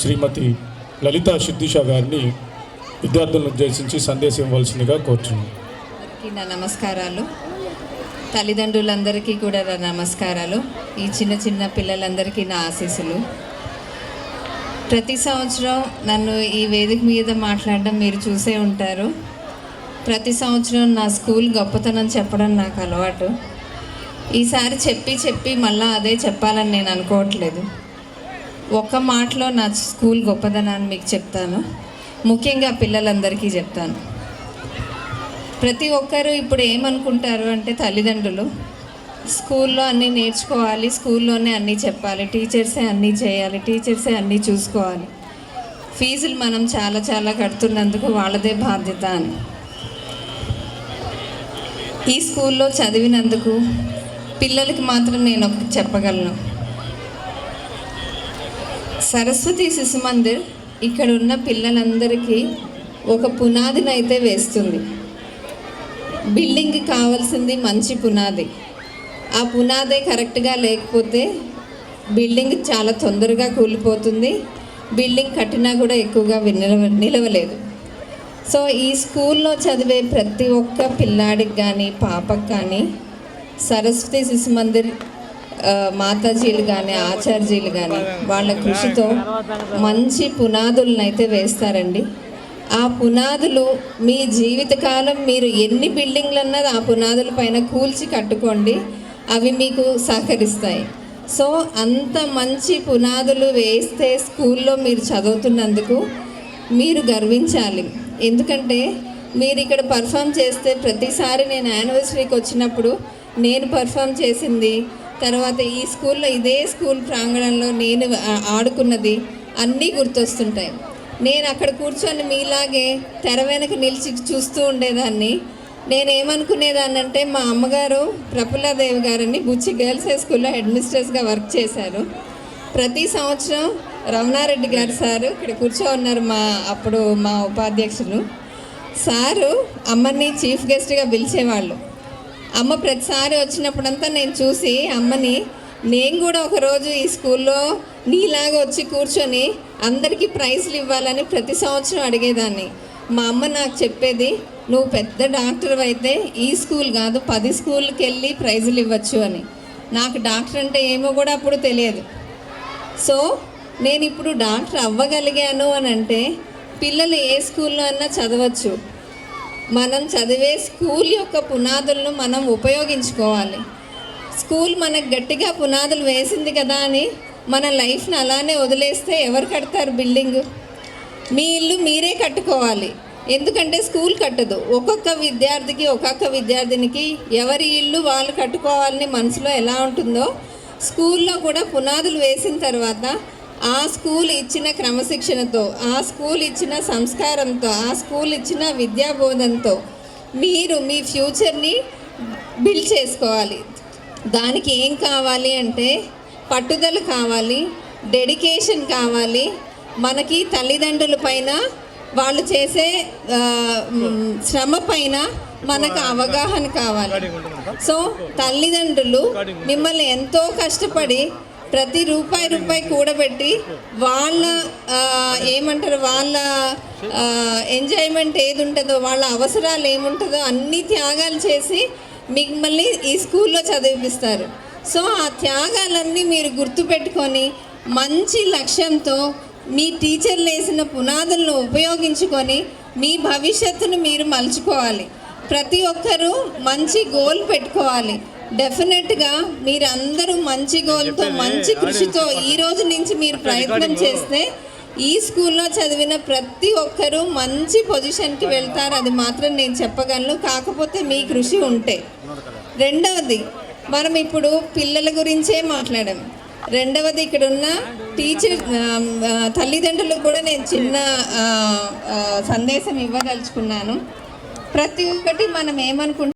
శ్రీమతి లలిత సిద్దిష గారిని విద్యార్థులను ఉద్దేశించి సందేశం ఇవ్వాల్సిందిగా కోరుచున్నాను. నా నమస్కారాలు. తల్లిదండ్రులందరికీ కూడా నా నమస్కారాలు. ఈ చిన్న చిన్న పిల్లలందరికీ నా ఆశీస్సులు. ప్రతి సంవత్సరం నన్ను ఈ వేదిక మీద మాట్లాడడం మీరు చూసే ఉంటారు. ప్రతి సంవత్సరం నా స్కూల్ గొప్పతనం చెప్పడం నాకు అలవాటు. ఈసారి చెప్పి చెప్పి మళ్ళీ అదే చెప్పాలని నేను అనుకోవట్లేదు. ఒక్క మాటలో నా స్కూల్ గొప్పదనాన్ని మీకు చెప్తాను. ముఖ్యంగా పిల్లలందరికీ చెప్తాను. ప్రతి ఒక్కరు ఇప్పుడు ఏమనుకుంటారు అంటే తల్లిదండ్రులు స్కూల్లో అన్నీ నేర్చుకోవాలి స్కూల్లోనే అన్నీ చెప్పాలి టీచర్సే అన్నీ చేయాలి టీచర్సే అన్నీ చూసుకోవాలి. ఫీజులు మనం చాలా చాలా కడుతున్నందుకు వాళ్ళదే బాధ్యత అని. ఈ స్కూల్లో చదివినందుకు పిల్లలకి మాత్రం నేను ఒకటి చెప్పగలను. సరస్వతి శిశు మందిర్ ఇక్కడ ఉన్న పిల్లలందరికీ ఒక పునాదినైతే వేస్తుంది. బిల్డింగ్కి కావాల్సింది మంచి పునాది. ఆ పునాదే కరెక్ట్గా లేకపోతే బిల్డింగ్ చాలా తొందరగా కూలిపోతుంది. బిల్డింగ్ కట్టినా కూడా ఎక్కువగా నిలవ నిలవలేదు. సో ఈ స్కూల్లో చదివే ప్రతి ఒక్క పిల్లాడికి కానీ పాపకి కానీ సరస్వతి శిశు మందిర్ మాతాజీలు కానీ ఆచార్జీలు కానీ వాళ్ళ కృషితో మంచి పునాదులను అయితే వేస్తారండి. ఆ పునాదులు మీ జీవితకాలం మీరు ఎన్ని బిల్డింగ్లు అన్నది ఆ పునాదుల పైన కూల్చి కట్టుకోండి అవి మీకు సహకరిస్తాయి. సో అంత మంచి పునాదులు వేస్తే స్కూల్లో మీరు చదువుతున్నందుకు మీరు గర్వించాలి. ఎందుకంటే మీరు ఇక్కడ పర్ఫామ్ చేస్తే ప్రతిసారి నేను యానివర్సరీకి వచ్చినప్పుడు నేను పర్ఫామ్ చేసింది తర్వాత ఈ స్కూల్లో ఇదే స్కూల్ ప్రాంగణంలో నేను ఆడుకున్నది అన్నీ గుర్తొస్తుంటాయి. నేను అక్కడ కూర్చొని మీలాగే తెర వెనక నిలిచి చూస్తూ ఉండేదాన్ని. నేను ఏమనుకునేదాన్ని అంటే మా అమ్మగారు ప్రఫుల్లాదేవి గారని బుచ్చి గర్ల్స్ హై స్కూల్లో హెడ్ మిస్ట్రెస్గా వర్క్ చేశారు. ప్రతి సంవత్సరం రమణారెడ్డి గారు సారు ఇక్కడ కూర్చో ఉన్నారు మా అప్పుడు మా ఉపాధ్యక్షులు. సారు అమ్మని చీఫ్ గెస్ట్గా పిలిచేవాళ్ళు. అమ్మ ప్రతిసారి వచ్చినప్పుడంతా నేను చూసి అమ్మని నేను కూడా ఒకరోజు ఈ స్కూల్లో నీలాగా వచ్చి కూర్చొని అందరికీ ప్రైజ్లు ఇవ్వాలని ప్రతి సంవత్సరం అడిగేదాన్ని. మా అమ్మ నాకు చెప్పేది నువ్వు పెద్ద డాక్టర్ అయితే ఈ స్కూల్ కాదు పది స్కూల్కి వెళ్ళి ప్రైజులు ఇవ్వచ్చు అని. నాకు డాక్టర్ అంటే ఏమో కూడా అప్పుడు తెలియదు. సో నేను ఇప్పుడు డాక్టర్ అవ్వగలిగాను అని అంటే పిల్లలు ఏ స్కూల్లో అన్నా చదవచ్చు. మనం చదివే స్కూల్ యొక్క పునాదులను మనం ఉపయోగించుకోవాలి. స్కూల్ మనకు గట్టిగా పునాదులు వేసింది కదా అని మన లైఫ్ని అలానే వదిలేస్తే ఎవరు కడతారు బిల్డింగ్? మీ ఇల్లు మీరే కట్టుకోవాలి. ఎందుకంటే స్కూల్ కట్టదు. ఒక్కొక్క విద్యార్థికి ఒక్కొక్క విద్యార్థినికి ఎవరి ఇల్లు వాళ్ళు కట్టుకోవాలని మనసులో ఎలా ఉంటుందో స్కూల్లో కూడా పునాదులు వేసిన తర్వాత ఆ స్కూల్ ఇచ్చిన క్రమశిక్షణతో ఆ స్కూల్ ఇచ్చిన సంస్కారంతో ఆ స్కూల్ ఇచ్చిన విద్యాబోధనతో మీరు మీ ఫ్యూచర్ని బిల్డ్ చేసుకోవాలి. దానికి ఏం కావాలి అంటే పట్టుదల కావాలి డెడికేషన్ కావాలి. మనకి తల్లిదండ్రుల పైన వాళ్ళు చేసే శ్రమ పైన మనకు అవగాహన కావాలి. సో తల్లిదండ్రులు మిమ్మల్ని ఎంతో కష్టపడి ప్రతి రూపాయి రూపాయి కూడబెట్టి వాళ్ళ ఏమంటారు వాళ్ళ ఎంజాయ్మెంట్ ఏది ఉంటుందో వాళ్ళ అవసరాలు ఏముంటుందో అన్ని త్యాగాలు చేసి మిమ్మల్ని ఈ స్కూల్లో చదివిపిస్తారు. సో ఆ త్యాగాలన్నీ మీరు గుర్తుపెట్టుకొని మంచి లక్ష్యంతో మీ టీచర్లు వేసిన పునాదులను ఉపయోగించుకొని మీ భవిష్యత్తును మీరు మలుచుకోవాలి. ప్రతి ఒక్కరూ మంచి గోల్ పెట్టుకోవాలి. డెఫినెట్గా మీరందరూ మంచి గోల్తో మంచి కృషితో ఈ రోజు నుంచి మీరు ప్రయత్నం చేస్తే ఈ స్కూల్లో చదివిన ప్రతి ఒక్కరూ మంచి పొజిషన్కి వెళ్తారు. అది మాత్రం నేను చెప్పగలను. కాకపోతే మీ కృషి ఉంటే. రెండవది మనం ఇప్పుడు పిల్లల గురించే మాట్లాడాం. రెండవది ఇక్కడ ఉన్న టీచర్ తల్లిదండ్రులకు కూడా నేను చిన్న సందేశం ఇవ్వదలుచుకున్నాను. ప్రతి ఒక్కటి మనం ఏమనుకుంటాం